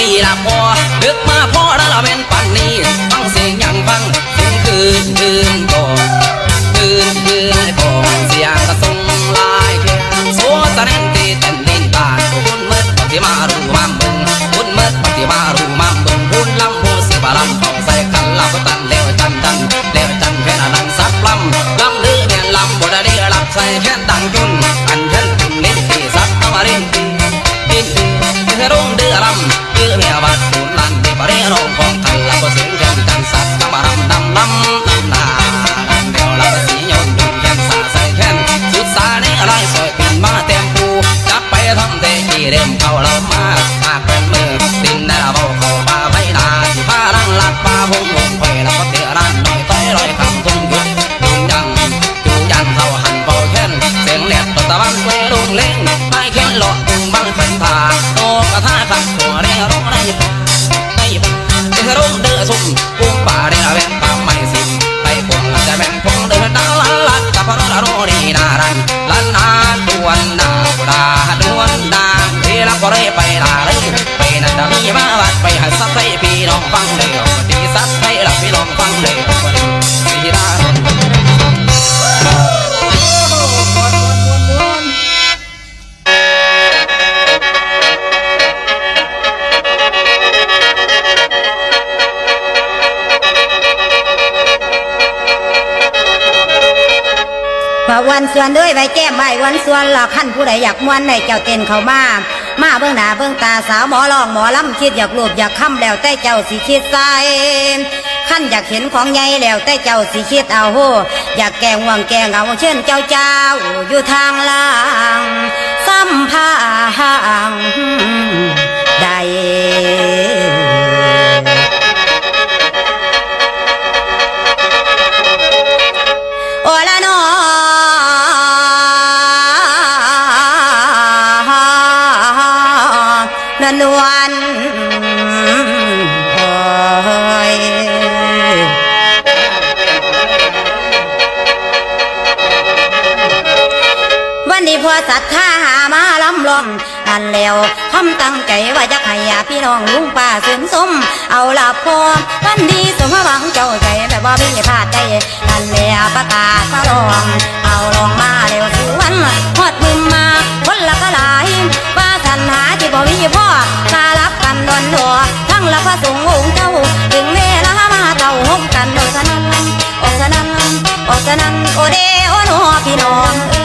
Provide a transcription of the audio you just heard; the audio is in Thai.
ลีละพอดึกมาพอแล้วละเป็นปันนี้ฟังเสียงยังฟังเสียงคืนคืน ไว่าวันส่วนเอ้ยไว้แก้มไว้วันส่วนละขั้นผู้ใดอยากมวนในเจ้าเต้นเขามามาเบื้องหน้าเบื้องตาสาวหมอลองหมอลำคิดอยากรูปอยากค้ำแล้วแต่เจ้าสิคิดใส่ขั้นอยากเห็นของใหญ่แล้วแต่เจ้าสิคิดเอาโหอยากแกงห่วงแกงเอาเช่นเจ้าเจ้าอยู่ทางล่างซ้ำพางใดโอละนอ นนวลโอ้ยวันนี้พอศรัทธาหามาล้ำลอมนั่นแล้วทำตั้งใจว่าจะให้ญาพี่น้องลุงป้าเสริมสม เอาละพอวันดีสมหวังเจ้าใจแบบว่าพี่พลาดได้นั่นแล้วประกาศมาลอง เอาลองมา ละพระสงฆ์องค์เจ้าถึงเวลามาเต่าหกกันโอสนันโอสนันโอสนันโอเดโอโนพี่น้องเอ